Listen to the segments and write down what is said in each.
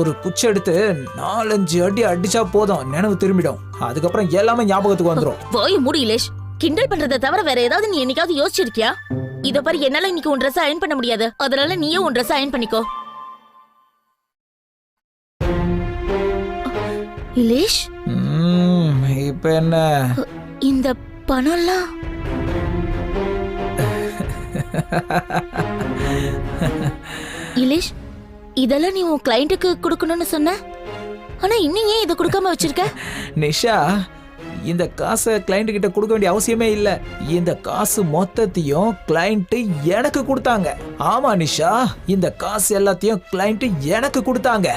ஒரு குச்சி எடுத்து நாலஞ்சு அடி அடிச்சா போதும். நினைவு திரும்பிடும். அதுக்கப்புறம் எல்லாமே ஞாபகத்துக்கு வந்துடும் போய் மூடு இலேஷ். கிண்டல் பண்றதை தவிர வேற ஏதாவது நீ என்னைக்காவது யோசிச்சிருக்கியா? இத பாரு என்னால இன்னைக்கு உன் ட்ரெஸ் அயன் பண்ண முடியாது. அதனால நீயே உன் ட்ரெஸ் அயன் பண்ணிக்கோ. இலேஷ்? இப்ப என்ன? இந்த பணம்லாம்? இலேஷ் இதெல்லாம் நீ உன் கிளையண்ட்டுக்கு கொடுக்கணும்னு சொன்ன? ஆனா இன்னும் ஏன் இதை கொடுக்காம வச்சிருக்க? நிஷா இந்த காசை கிளைண்ட் கிட்ட கொடுக்க வேண்டிய அவசியமே இல்ல. இந்த காசு மொத்தத்தையும் கிளைண்ட் எனக்கு கொடுத்தாங்க. ஆமா நிஷா இந்த காசு எல்லாத்தையும் கிளைண்ட் எனக்கு கொடுத்தாங்க.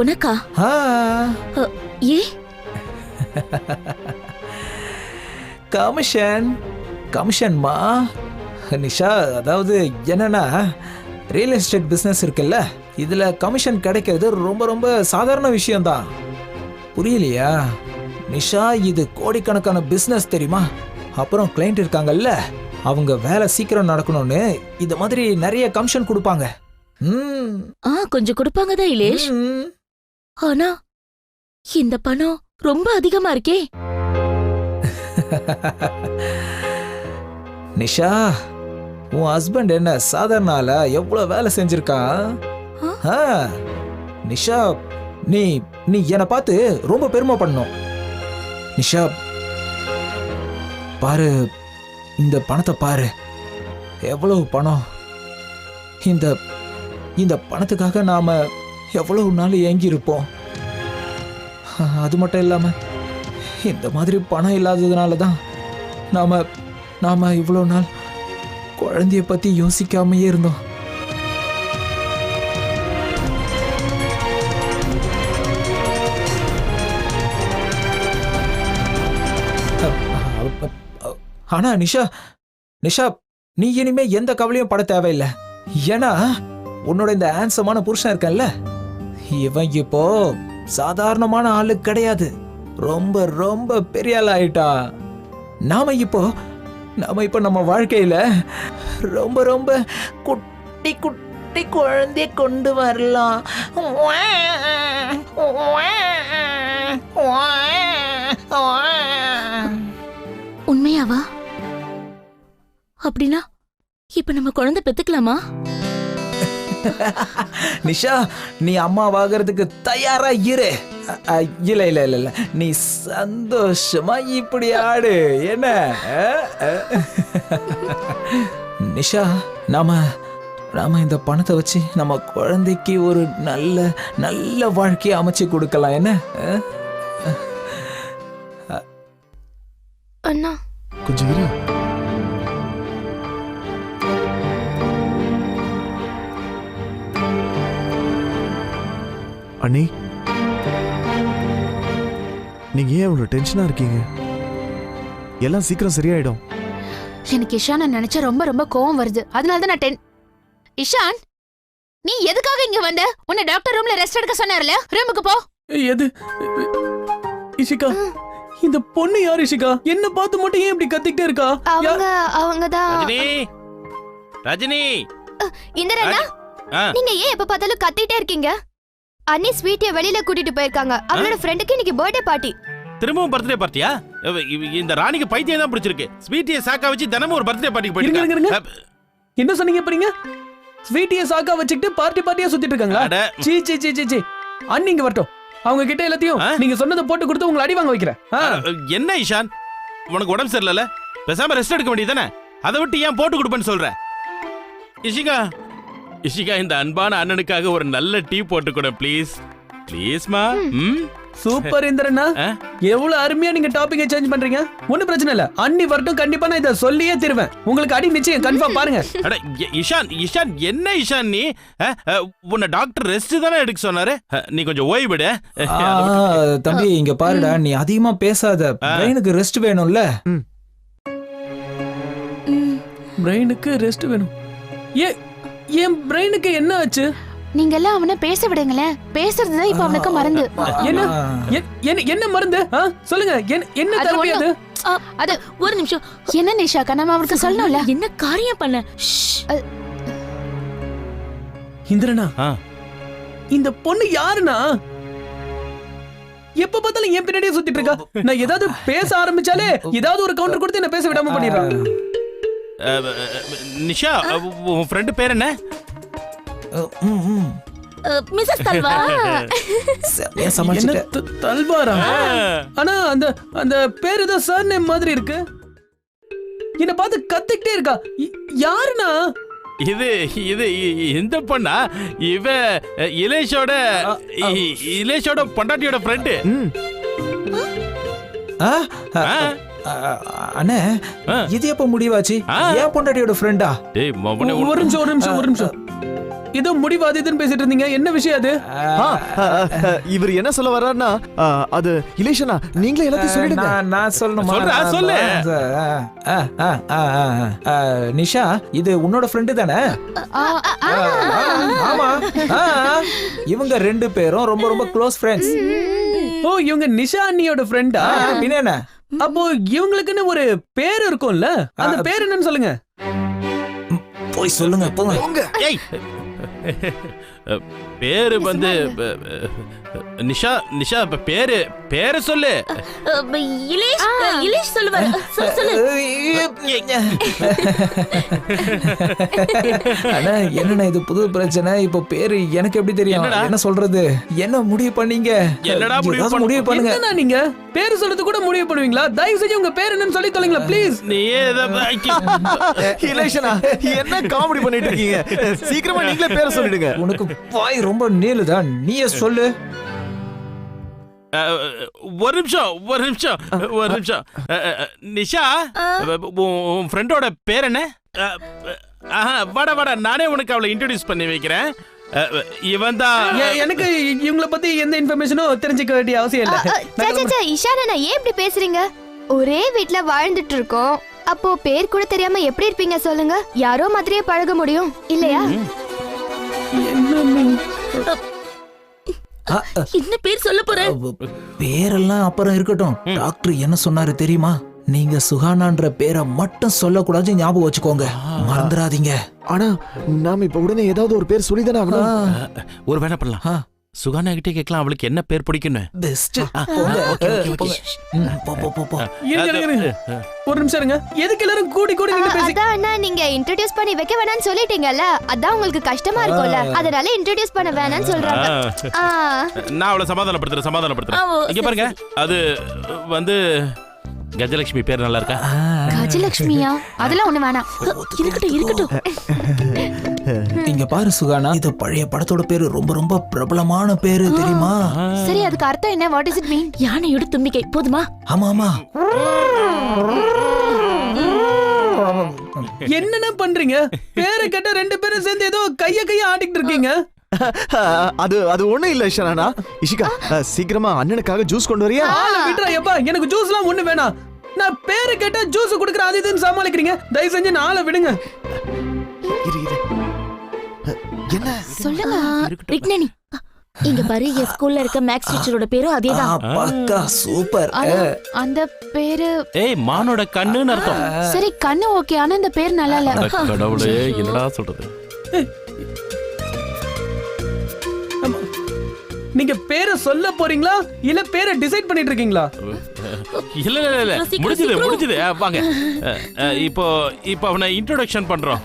உனக்கா? ஏ? கமிஷன் கமிஷன்மா? நிஷா அதாவது என்னன்னா ரியல் எஸ்டேட் பிஸ்னஸ் இருக்குல்ல? இதுல கமிஷன் கிடைக்கிறது ரொம்ப ரொம்ப சாதாரண விஷயம்தான். புரியலையா? நிஷா இது கோடிக்கணக்கான பிஸ்னஸ் தெரியுமா? அப்புறம் கிளைண்ட் இருக்காங்கல்ல? அவங்க வேலை சீக்கிரம் நடக்கணும்னு இது மாதிரி நிறைய கமிஷன் கொடுப்பாங்க. ம், ஆ கொஞ்சம் கொடுப்பாங்க தான் இலேஷ். ம். ஆனா இந்த பணம் ரொம்ப அதிகமா இருக்கே. நிஷா உன் ஹஸ்பண்ட் என்ன சாதாரண ஆளா எவ்வளவு வேலை செஞ்சிருக்கான்? ஆ? நிஷா நீ நீ என்னை பார்த்து ரொம்ப பெருமை பண்ணணும். நிஷா பாரு இந்த பணத்தை பாரு. எவ்வளவு பணம்? இந்த இந்த பணத்துக்காக நாம எவ்வளவு நாள் ஏங்கி இருப்போம்? அது மட்டும் இல்லாம இந்த மாதிரி பணம் இல்லாததுனால தான் நாம நாம இவ்வளோ நாள் குழந்தைய பத்தி யோசிக்காமையே இருந்தோம். ஆனா நிஷா நிஷா நீ இனிமே எந்த கவலையும் பட தேவையில்லை. ஏன்னா உன்னோட இந்த ஆன்சமான புருஷன் இருக்கல்ல இவன் இப்போ சாதாரணமான ஆளு கிடையாது. ரொம்ப ரொம்ப பெரிய ஆள் ஆயிட்டா நாம இப்போ நாம இப்போ நம்ம வாழ்க்கையில ரொம்ப ரொம்ப குட்டி குட்டி குழந்தைய கொண்டு வரலாம். உண்மையாவா? அப்படின்னா இப்ப நம்ம குழந்தை பெத்துக்கலாமா? நிஷா நீ அம்மாவாகிறதுக்கு தயாரா இரு. இல்ல இல்ல இல்ல இல்ல. நீ சந்தோஷமா இப்படி ஆடு. என்ன. நிஷா நாம நாம இந்த பணத்தை வச்சு நம்ம குழந்தைக்கு ஒரு நல்ல நல்ல வாழ்க்கையை அமைச்சு கொடுக்கலாம். என்ன? அண்ணா. கொஞ்சம் இரு. அண்ணி நீங்க ஏன் இவ்வளவு டென்ஷனா இருக்கீங்க? எல்லாம் சீக்கிரம் சரியாயிடும். எனக்கு இஷான நினைச்சா ரொம்ப ரொம்ப கோவம் வருது. அதனால தான் நான் டென் இஷான் நீ எதுக்காக இங்க வந்த? உன்னை டாக்டர் ரூம்ல ரெஸ்ட் எடுக்க சொன்னார்ல. ரூமுக்கு போ. எது? இஷிகா இந்த பொண்ணு யார் இஷிகா? என்ன பார்த்து மட்டும் ஏன் இப்படி கத்திக்கிட்டே இருக்கா? அவங்க அவங்க தான் ரஜினி! ரஜினி! இந்திரண்ணா ஆ. நீங்க ஏன் எப்ப பார்த்தாலும் கத்திட்டே இருக்கீங்க? அண்ணி ஸ்வீட்டிய வெளியில கூட்டிட்டு போயிருக்காங்க. அவளோட ஃப்ரெண்டுக்கு இன்னைக்கு பர்த்டே பார்ட்டி திரும்பவும் பர்த்டே பார்ட்டியா இந்த ராணிக்கு பைத்தியம் தான் பிடிச்சிருக்கு. ஸ்வீட்டியை சாக்கா வச்சு தினமும் ஒரு பர்த்டே பார்ட்டிக்கு போயிட்டு. என்ன சொன்னீங்க பாருங்க ஸ்வீட்டிய சாக்கா வச்சுக்கிட்டு பார்ட்டி பார்ட்டியா சுத்திட்டு இருக்காங்களா? அட. சீ சீ சீ சீ சீ. அண்ணி இங்க வரட்டும். அவங்க கிட்ட எல்லாத்தையும்? நீங்க சொன்னதை போட்டு கொடுத்து உங்களை அடி வாங்க வைக்கிறேன். என்ன இஷான் உனக்கு உடம்பு சரியில்லைல்ல? பேசாம ரெஸ்ட் எடுக்க வேண்டியதானே அதை விட்டு ஏன் போட்டு கொடுப்பேன்னு சொல்ற? இஷிகா. இஷிகா இந்த அன்பான அண்ணனுக்காக ஒரு நல்ல டீ போட்டு கொடு ப்ளீஸ் ப்ளீஸ்மா ம்? சூப்பர் இந்திரண்ணா. ஆ? எவ்வளவு அருமையா நீங்க டாபிக்கை சேஞ்ச் பண்றீங்க. ஒண்ணும் பிரச்சனை இல்ல. அண்ணி வரட்டும் கண்டிப்பா நான் இதை சொல்லியே தருவேன். உங்களுக்கு அடி நிச்சயம் கன்ஃபார்ம் பாருங்க. அட இஷான் இஷான் என்ன இஷான் நீ? உன்னை டாக்டர் ரெஸ்ட் தானே எடுக்க சொன்னாரு? நீ கொஞ்சம் ஓய்விடு. ஆ, தம்பி இங்க பாருடா நீ அதிகமா பேசாத. பிரெயினுக்கு ரெஸ்ட் வேணும்ல. பிரெயினுக்கு ரெஸ்ட் வேணும். ஏ என் பிரெயினுக்கு என்ன ஆச்சு? நீங்க எல்லாம் அவனை பேச விடுங்களேன். பேசுறதுதான் இப்ப அவனுக்கு மறந்து என்ன? என்ன என்ன மருந்து? சொல்லுங்க. என்ன- என்ன அது ஒரு நிமிஷம். என்ன நிஷாக்கா நம்ம அவனுக்கு சொல்லணும்ல? என்ன காரியம் பண்ண. இந்திரனா? ஆ. இந்த பொண்ணு யாருன்னா? எப்ப பார்த்தாலும் என் பின்னாடியே சுத்திட்டு இருக்கா? நான் ஏதாவது பேச ஆரம்பிச்சாலே ஏதாவது ஒரு கவுண்டர் கொடுத்து என்ன பேச விடாம அஹ், நிஷா உன் ஃப்ரெண்டு பேர் என்ன. மிஸ்ஸஸ் தல்வா. செம்மையா என்ன சமாளிச்சிட்ட? த- தல்வாரா? ஆனா அந்த அந்த பேர் ஏதோ சார் நேம் மாதிரி இருக்கு. என்ன பார்த்து கத்திக்கிட்டே இருக்கா. இ- யாருண்ணா? இது இது இ- இந்த பொண்ணா? இவ அஹ், இலேஷோட இ- இலேஷோட பொண்டாட்டியோட ஃப்ரெண்டு ஆ? ஆ. அண்ணே ஆ. இது எப்ப முடிவாச்சு? ஆ. ஏன் பொண்டாட்டியோட ஃப்ரெண்டா டேய் ஒரு நிமிஷம் ஒரு நிமிஷம் ஒரு நிமிஷம். ஏதோ முடிவாது இதுன்னு பேசிட்டு இருந்தீங்க என்ன விஷயம் அது இவர் என்ன சொல்ல வர்றாருன்னா அது இலேஷனா நீங்களே எல்லாத்தையும் சொல்லிடுங்க நான் நான் சொல்லணுமா சொல்றா, நான் சொல்லு. ஆ, ஆ, ஆ, ஆ, ஆ. ஆ, நிஷா இது உன்னோட ஃப்ரெண்டு தானே ஆமா இவங்க ரெண்டு பேரும் ரொம்ப ரொம்ப க்ளோஸ் ஃப்ரெண்ட்ஸ் ஓ இவங்க நிஷா அண்ணியோட ஃப்ரெண்டா பின்ன என்ன அப்போ இவங்களுக்குன்னு ஒரு பேர் இருக்கும்ல அந்த பேர் என்னன்னு சொல்லுங்க போய் சொல்லுங்க போங்க ஏய் uh, பேரு வந்து நிஷா நிஷா இப்ப பேரு பேரு சொல்லு. இலேஷ் இலேஷ் சொல்லுவாரு. சொல்லு. சொல்லு அண்ணா என்னண்ணா இது புது பிரச்சனை? இப்போ பேரு எனக்கு எப்படி தெரியும்? என்ன சொல்றது? என்ன முடிவு பண்ணீங்க? என்னடா முடிவு பண்ணுங்க. என்னண்ணா நீங்க? பேர் சொல்றது கூட முடிவு பண்ணுவீங்களா? தயவு செஞ்சு உங்க பேர் என்னன்னு சொல்லி தொலைங்களா ப்ளீஸ் நீயே இலேஷனா என்ன காமெடி பண்ணிட்டு இருக்கீங்க? சீக்கிரமா நீங்களே பேரை சொல்லிடுங்க. உனக்கு வாய் ரொம்ப நீளுதா? நீயே சொல்லு. ஒரு நிமிஷம் ஒரு நிமிஷம் ஒரு நிமிஷம். நிஷா உன் ஃப்ரெண்டோட பேர் என்ன? ஆஹா வாடா வாடா நானே உனக்கு அவளை இன்ட்ரோடியூஸ் பண்ணி வைக்கிறேன். இவன் தான் எனக்கு இவங்கள பத்தி எந்த இன்ஃபர்மேஷனும் தெரிஞ்சுக்க வேண்டிய அவசியம் இல்ல. சே, சே, சே, இஷானா ஏன் இப்படி பேசுறீங்க? ஒரே வீட்ல வாழ்ந்துட்டு இருக்கோம். அப்போ பேர் கூட தெரியாம எப்படி இருப்பீங்க சொல்லுங்க. யாரோ மாதிரியே பழக முடியும். இல்லையா? என்ன என்ன பேர் சொல்ல போற? பேரெல்லாம் அப்புறம் இருக்கட்டும். டாக்டர் என்ன சொன்னாரு தெரியுமா? நீங்க சுகானான்ற பேரை மட்டும் சொல்லக்கூடாது ஞாபகம் வச்சுக்கோங்க. மறந்துடாதீங்க. ஆனா நாம இப்ப உடனே ஏதாவது ஒரு பேர் சொல்லிதானே ஆகணும். ஒரு வேலை பண்ணலாம். ஆ. சுகானா கிட்டே கேட்கலாம் அவளுக்கு என்ன பேர் பிடிக்குன்னு பெஸ்ட். ஒரு நிமிஷம் இருங்க. எதுக்கு எல்லாரும் கூடி கூடி நின்னு பேசி அதான் நீங்க இன்ட்ரோடியூஸ் பண்ணி வைக்க வேணாம்னு சொல்லிட்டீங்கல்ல? அதான் உங்களுக்கு கஷ்டமா இருக்கும்ல. அதனால இன்ட்ரோடியூஸ் பண்ண வேணாம்னு சொல்றாங்க. ஆ. நான் அவளை சமாதானப்படுத்துறேன் சமாதானப்படுத்துறேன். இங்க பாருங்க. அது வந்து கஜலட்சுமி பேர் நல்லா இருக்கா? கஜலட்சுமியா? அதெல்லாம் ஒண்ணு வேணாம். இருக்கட்டும் இருக்கட்டும். இங்க பாரு சுகானா இது பழைய படத்தோட பேரு ரொம்ப ரொம்ப பிரபலமான பேரு தெரியுமா? சரி அதுக்கு அர்த்தம் என்ன? வாட் இஸ் இட் மீன் யானையோட தும்பிக்கை போதுமா? ஆமா ஆமா. என்னென்ன பண்றீங்க? பேரை கேட்ட ரெண்டு பேரும் சேர்ந்து ஏதோ கைய கைய ஆடிக்கிட்டு இருக்கீங்க. அது அது ஒண்ணும் இல்ல இஷானா இஷிகா சீக்கிரமா அண்ணனுக்காக ஜூஸ் கொண்டு வரியா? ஆளை விட்டுறா எப்பா. எனக்கு ஜூஸ்லாம் ஒண்ணு வேணாம். நான் பேரை கேட்டா ஜூஸ் குடுக்குற அது இதுன்னு சமாளிக்கிறீங்க. தயவு செஞ்சு நாளை விடுங்க. இரு இரு. என்ன? சொல்லுங்க விக்னனி. இங்க பாரு என் ஸ்கூல்ல இருக்க மேக்ஸ் டீச்சரோட பேரும் ஆ, அதேதான் பக்கா சூப்பர். அந்த பேரு ஏய் மானோட கண்ணுன்னு அர்த்தம். சரி கண்ணு ஓகே ஆனா இந்த பேர் நல்லா இல்ல கடவுளே என்னடா சொல்றது? நீங்க பேரை சொல்ல போறீங்களா? இல்ல பேரை டிசைட் பண்ணிட்டு இருக்கீங்களா? இல்ல இல்ல இல்ல. முடிஞ்சது. முடிஞ்சது. வாங்க. இப்போ இப்போ அவனை இன்ட்ரோடக்ஷன் பண்றோம்.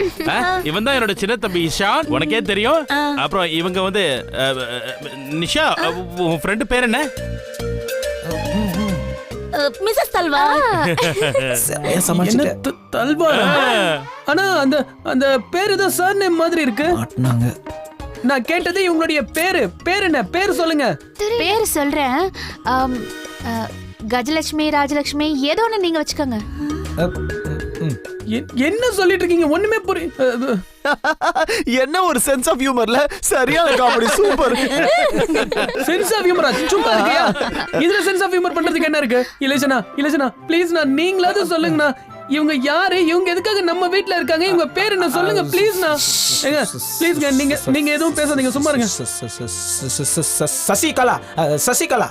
இவன் தான் என்னோட சின்ன தம்பி இஷான் உனக்கே தெரியும். அப்புறம் இவங்க வந்து நிஷா உன் ஃப்ரெண்டு பேர் என்ன? மிஸ்ஸஸ் தல்வா. செமையா என்ன சமாளிச்சிட்ட. த- தல்வாரா? ஆனா அந்த அந்த பேர் ஏதோ சார் நேம் மாதிரி இருக்கு. மாட்டினாங்க. நான் கேட்டது இவங்களுடைய பேரு. பேர் என்ன? பேர் சொல்லுங்க. பேர் சொல்றேன். கஜலட்சுமி ராஜலட்சுமி ஏதோ ஒண்ணு நீங்க வச்சுக்கோங்க. என்ன சொல்லிட்டு இருக்கீங்க? ஒண்ணுமே புரி அஹ், என்ன ஒரு சென்ஸ் ஆஃப் ஹியூமர்ல சரியான காமெடி சூப்பர் சென்ஸ் ஆஃப் ஹியூமரா சும்மா இருக்கியா? இதுல சென்ஸ் ஆஃப் ஹியூமர் பண்றதுக்கு என்ன இருக்கு? இலேஷனா இலேஷனா ப்ளீஸ் நான் நீங்களாவது சொல்லுங்கண்ணா. இவங்க யாரு? இவங்க எதுக்காக நம்ம வீட்ல இருக்காங்க? இவங்க பேர் என்ன? சொல்லுங்க ப்ளீஸ்ண்ணா ஏங்க ப்ளீஸ்ங்க நீங்க நீங்க எதுவும் பேசாதீங்க சும்மா இருங்க. சசிகலா சசிகலா.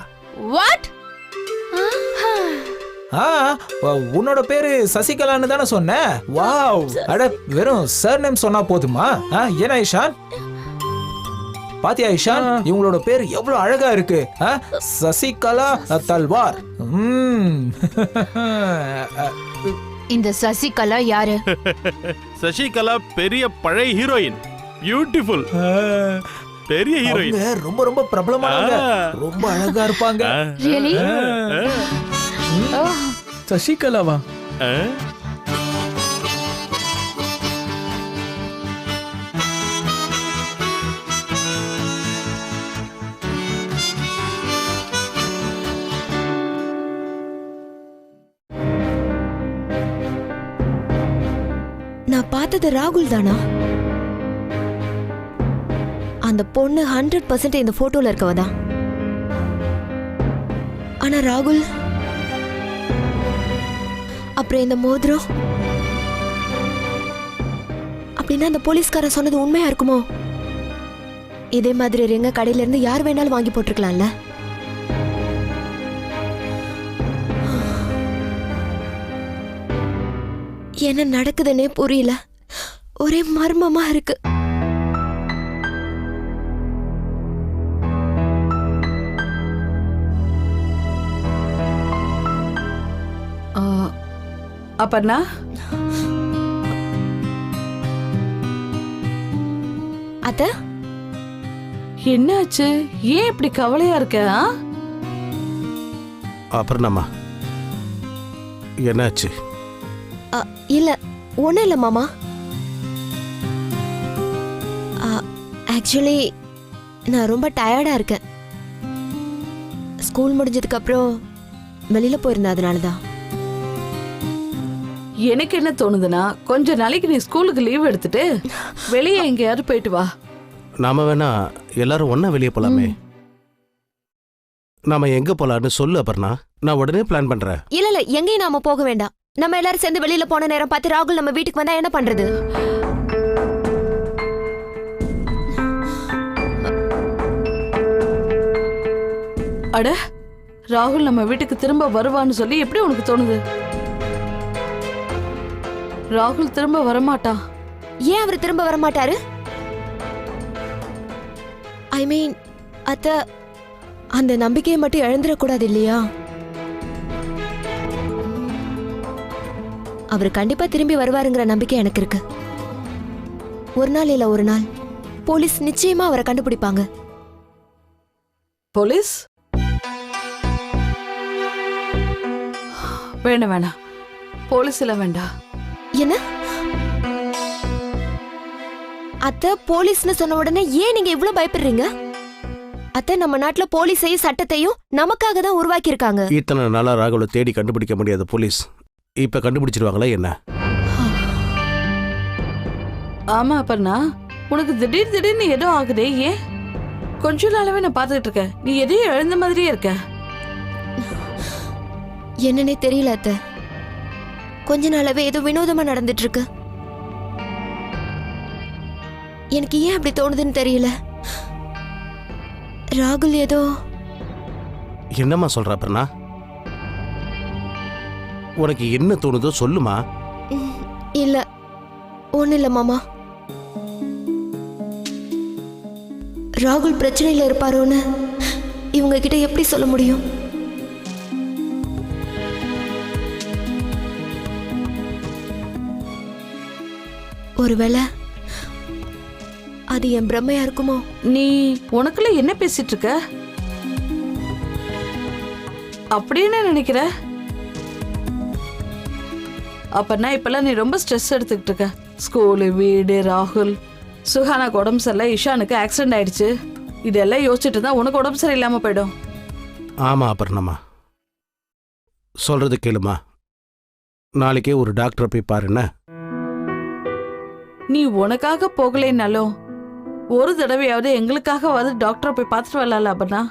வாட் ஆ உன்னோட பேரு சசிகலான்னு தானே சொன்ன? வாவ். அட வெறும் சார் நேம் சொன்னா போதுமா? ஆ, ஏன்னா இஷான் பாத்தியா இஷான். இவங்களோட பேர் எவ்வளவு அழகா இருக்கு. ஆ? சசிகலா தல்வார். ம். இந்த சசிகலா யாரு? சசிகலா பெரிய பழைய ஹீரோயின். பியூட்டிஃபுல் பெரிய ஹீரோயின். ரொம்ப ரொம்ப பிரபலமானவங்க. ரொம்ப அழகா இருப்பாங்க. ரியலி சசிகலாவா? பார்த்தது ராகுல் தானா? அந்த பொண்ணு ஹண்ட்ரட் பர்சன்ட் இந்த போட்டோல இருக்கவ தான் ஆனா ராகுல் அப்புறம் இந்த மோதிரம்? அப்படின்னா அந்த போலீஸ்காரன் சொன்னது உண்மையா இருக்குமோ? இதே மாதிரி ரிங்க கடையில இருந்து யார் வேணாலும் வாங்கி போட்டிருக்கலாம்ல? என்ன நடக்குதுன்னே புரியல. ஒரே மர்மமா இருக்கு. அப்பர்ணா? அத்த? என்னாச்சு? ஏன் இப்படி கவலையா இருக்க? அப்புறம்மா என்னாச்சு? இல்ல ஒண்ணும் இல்ல மாமா. ஆக்சுவலி நான் ரொம்ப டயர்டா இருக்கேன். ஸ்கூல் முடிஞ்சதுக்கு அப்புறம் வெளியில போயிருந்தேன் அதனால தான் எனக்கு என்ன தோணுதுன்னா கொஞ்ச நாளைக்கு நீ ஸ்கூலுக்கு லீவ் எடுத்துட்டு வெளியே எங்கேயாவது போயிட்டு வா. நாம வேணா எல்லாரும் ஒண்ணா வெளியே போலாமே. நாம எங்க போலான்னு சொல்லு அபர்ணா. நான் உடனே பிளான் பண்றேன். இல்ல இல்ல எங்கேயும் நாம போக வேண்டாம். நம்ம எல்லாரும் சேர்ந்து வெளியில போன நேரம் பார்த்து ராகுல் நம்ம வீட்டுக்கு வந்தா என்ன பண்றது? அட ராகுல் நம்ம வீட்டுக்கு திரும்ப வருவான்னு சொல்லி எப்படி உனக்கு தோணுது? ராகுல் திரும்ப வரமாட்டான் ஏன் அவர் திரும்ப வர மாட்டாரு ஐ மீன் அத்த அந்த நம்பிக்கையை மட்டும் இழந்துடக்கூடாது இல்லையா? அவர் கண்டிப்பா திரும்பி வருவாருங்கிற நம்பிக்கை எனக்கு இருக்கு. ஒரு நாள் இல்ல ஒரு நாள். போலீஸ் நிச்சயமா அவரை கண்டுபிடிப்பாங்க. போலீஸ்? வேண்டாம் வேணாம்? போலீஸ் எல்லாம் வேண்டாம் என்ன? அத்த போலீஸ்னு சொன்ன உடனே ஏன் நீங்க இவ்ளோ பயப்படுறீங்க? அத்த நம்ம நாட்டுல போலீஸையும் சட்டத்தையும் நமக்காக தான் உருவாக்கி இருக்காங்க இத்தனை நாளா ராகுலை தேடி கண்டுபிடிக்க முடியாத போலீஸ். இப்ப கண்டுபிடிச்சிருவாங்களா என்ன? ஆமா அப்பர்ணா உனக்கு திடீர் திடீர்னு ஏதோ ஆகுதே ஏன்? கொஞ்ச நாளாவே நான் பார்த்துக்கிட்டு இருக்கேன். நீ எதையும் இழந்த மாதிரியே இருக்க. என்னன்னே தெரியல அத்த. கொஞ்ச நாளாவே ஏதோ வினோதமா நடந்துட்டு இருக்கு எனக்கு ஏன் அப்படி தோணுதுன்னு தெரியல. ராகுல் ஏதோ என்னம்மா சொல்ற அபர்ணா உனக்கு என்ன தோணுதோ சொல்லுமா? இல்ல ஒண்ணு இல்ல மாமா. ராகுல் பிரச்சனையில இருப்பாரோன்னு இவங்க கிட்ட எப்படி சொல்ல முடியும்? ஒருவேளை அது என் பிரம்மையா இருக்குமோ? நீ உனக்குள்ள என்ன பேசிட்டு இருக்க அப்படின்னு நினைக்கிற? அப்பனா இப்பெல்லாம் நீ ரொம்ப ஸ்ட்ரெஸ் எடுத்துக்கிட்டு இருக்க ஸ்கூலு வீடு ராகுல். சுஹானாக்கு உடம்பு சரியில்லை இஷானுக்கு ஆக்சிடென்ட் ஆயிடுச்சு. இதெல்லாம் யோசிச்சுட்டு தான் உனக்கு உடம்பு சரியில்லாம போயிடும். ஆமா அபர்ணம்மா சொல்றது கேளுமா. நாளைக்கே ஒரு டாக்டரை போய் பாருண்ண நீ உனக்காக போகலைன்னாலும் ஒரு தடவையாவது எங்களுக்காக வந்து டாக்டரை போய் பார்த்துட்டு வரலாம்ல அப்பனா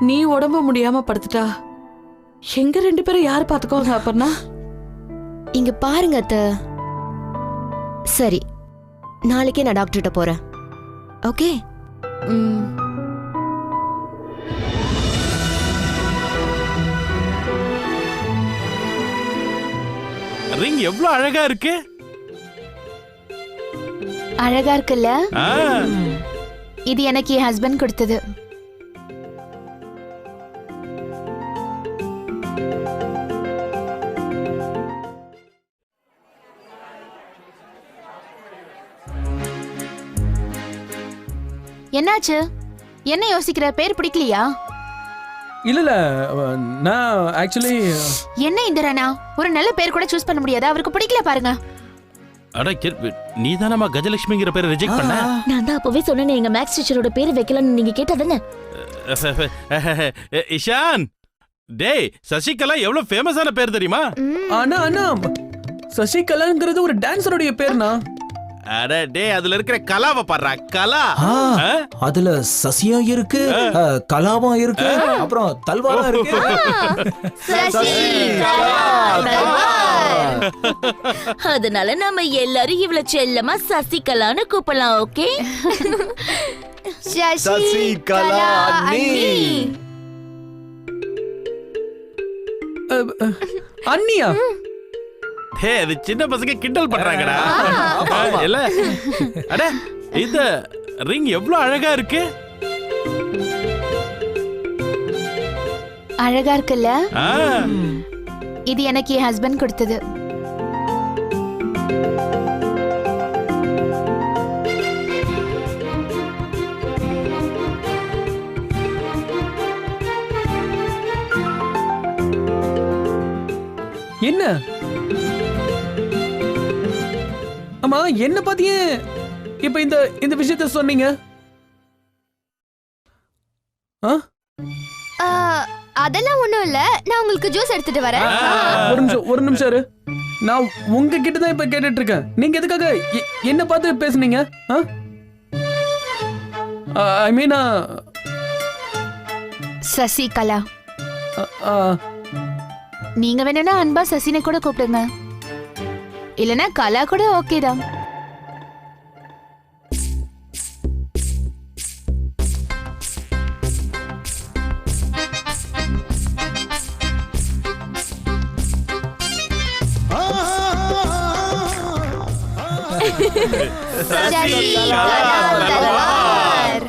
நீ உடம்பு முடியாம படுத்துட்டா. எங்க ரெண்டு பேரும் யார் பார்த்துக்கோங்க அப்பனா இங்க பாருங்க அத்த. சரி நாளைக்கே நான் டாக்டர்கிட்ட போறேன். ஓகே? ம். ரிங் எவ்வளவு அழகா இருக்கு? அழகா இருக்குல்ல? இது எனக்கு என் ஹஸ்பண்ட் கொடுத்தது. என்னாச்சு? என்ன யோசிக்கிற? பேர் பிடிக்கலையா? இல்ல இல்ல நான் ஆக்சுவலி என்ன இந்திரனா? ஒரு நல்ல பேர் கூட சூஸ் பண்ண முடியாதா. அவருக்கு பிடிக்கல பாருங்க. அட நீ தானம்மா கஜலட்சுமிங்கிற பேரை ரிஜெக்ட் பண்ண? நான் தான் அப்பவே சொன்னேனே எங்க மேக்ஸ் டீச்சரோட பேரு வைக்கலாம்னு நீங்க கேட்டதானே இஷான்! டேய் சசிகலா எவ்வளவு ஃபேமஸான பேர் தெரியுமா? ஆனா அண்ணா சசிகலாங்கிறது ஒரு டான்சருடைய பேர்னா அட டேய் அதுல இருக்கிற கலாவை பாடுறா. கலா? அதுல சசியம் இருக்கு கலாபம் இருக்கு அப்புறம் தல்வாரம் இருக்கு. சசி, கலா, தல்வார். அதனால நாம எல்லாரும் இவ்வளவு செல்லமா சசிகலான்னு கூப்பிடலாம் ஓகே? சசி, சசி, கலா, கலா, அண்ணி. அண்ணி. அஹ், அஹ், அண்ணியா? டேய் அது சின்ன பசங்க கிண்டல் பண்றாங்கடா. இல்ல. அட இந்த ரிங் எவ்வளவு அழகா இருக்கு? அழகா இருக்குல்ல? இது எனக்கு என் ஹஸ்பண்ட் கொடுத்தது. என்ன? ஆமா என்ன பாத்தியே? இப்ப இந்த இந்த விஷயத்த சொன்னீங்க? ஆ? ஆ, அதெல்லாம் ஒண்ணும் இல்ல. நான் உங்களுக்கு ஜூஸ் எடுத்துட்டு வரேன். ஒரு நிமிஷம் ஒரு நிமிஷம் இரு. நான் உங்ககிட்ட தான் இப்ப கேட்டுட்டு இருக்கேன் நீங்க எதுக்காக என்ன பார்த்து பேசுனீங்க? ஐ மீன் சசிகலா. நீங்க வேணும்னா அன்பா சசினை கூட கூப்பிடுங்க. இல்லனா கலா கூட ஓகே தான் சசி, கலா, தல்வார்.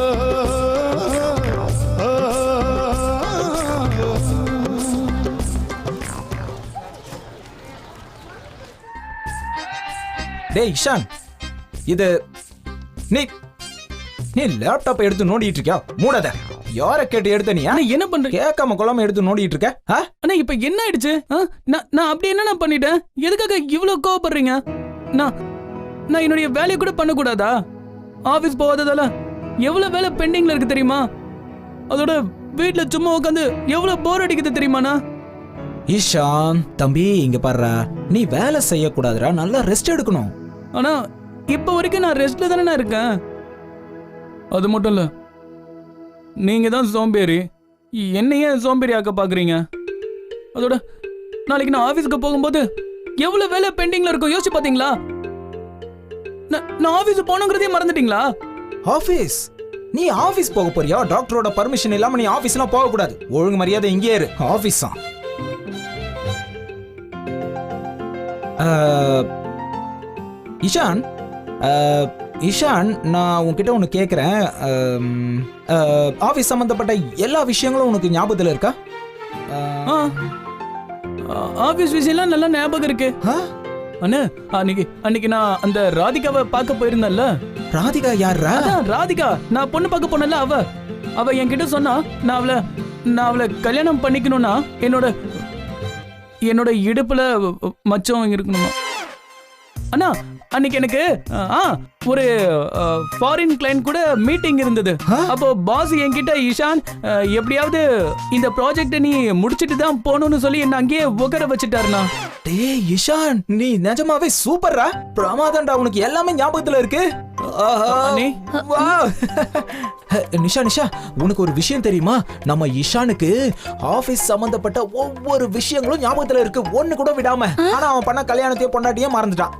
டேய் இஷான் இது நீ நீ லேப்டாப் எடுத்து நோண்டிட்டு இருக்கியா மூடாத. யார கேட்டு எடுத்த நீ ஆனா என்ன பண்றீங்க கேட்காம கொள்ளாம எடுத்து நோண்டிட்டு இருக்க ஆ? அண்ணா இப்ப என்ன ஆயிடுச்சு? நான் நான் அப்படி என்ன நான் பண்ணிட்டேன்? எதுக்காக இவ்வளவு கோவப்படுறீங்க? நான் நான் என்னுடைய வேலையை கூட பண்ணக்கூடாதா? ஆபீஸ் போகாததால எவ்வளவு வேலை பெண்டிங்ல இருக்கு தெரியுமா? அதோட வீட்ல சும்மா உட்காந்து எவ்வளவு போர் அடிக்குது தெரியுமாண்ணா? இஷான் தம்பி இங்க பாருடா. நீ வேலை செய்யக்கூடாதுடா. நல்லா ரெஸ்ட் எடுக்கணும். ஆனா இப்ப வரைக்கும் நான் ரெஸ்ட்ல தானே இருக்கேன். அது மட்டும் இல்ல நீங்க தான் சோம்பேறி. என்னையே சோம்பேறி ஆக்க பாக்குறீங்க? அதோட நாளைக்கு நான் ஆபீஸ்க்கு போகும்போது எவ்வளவு வேலை பெண்டிங்ல இருக்கும் யோசிச்சு பாத்தீங்களா? நான் நான் ஆபீஸ் போனோங்கிறதே மறந்துட்டீங்களா? ஆபீஸ் நீ ஆபீஸ் போக போறியா? டாக்டரோட பர்மிஷன் இல்லாம நீ ஆபீஸ்லாம் போக கூடாது. ஒழுங்கு மரியாதை இங்கே இரு. ஆபீஸ் தான் இஷான் இஷான் நான் உன்கிட்ட ஒன்று கேட்குறேன் ஆஃபீஸ் சம்மந்தப்பட்ட எல்லா விஷயங்களும் உனக்கு ஞாபகத்தில் இருக்கா? ஆ. ஆ, ஆபீஸ் விஷயம்லாம் நல்லா ஞாபகம் இருக்கு. ஆ? அண்ணே அன்னைக்கு அன்னைக்கு நான் அந்த ராதிகாவை பார்க்க போயிருந்தேன்ல. ராதிகா யாரா ராதிகா. நான் பொண்ணு பார்க்க போனல அவ. அவ என்கிட்ட சொன்னா நான் அவளை நான் அவளை கல்யாணம் பண்ணிக்கணும்னா என்னோட என்னோட இடுப்புல மச்சம் இருக்கணுமா? அண்ணா அன்னைக்கு எனக்கு ஆ ஒரு ஃபாரின் கிளைண்ட் கூட மீட்டிங் இருந்தது? அப்போ பாஸ் என்கிட்ட அஹ், எப்படியாவது இந்த ப்ராஜெக்ட நீ முடிச்சிட்டு தான் போகணும்னு சொல்லி என்ன அங்கேயே உட்கார வச்சுட்டாருண்ணா. டேய் இஷான் நீ நிஜமாவே சூப்பர்ரா பிரமாதம்டா உனக்கு எல்லாமே ஞாபகத்துல இருக்கு. நிஷா நிஷா உனக்கு ஒரு விஷயம் தெரியுமா? நம்ம இஷானுக்கு ஆபீஸ் சம்பந்தப்பட்ட ஒவ்வொரு விஷயங்களும் ஞாபகத்துல இருக்கு. ஒண்ணு கூட விடாம. ஆனா அவன் பண்ண கல்யாணத்தையும் பொண்டாட்டியும் மறந்துட்டான்.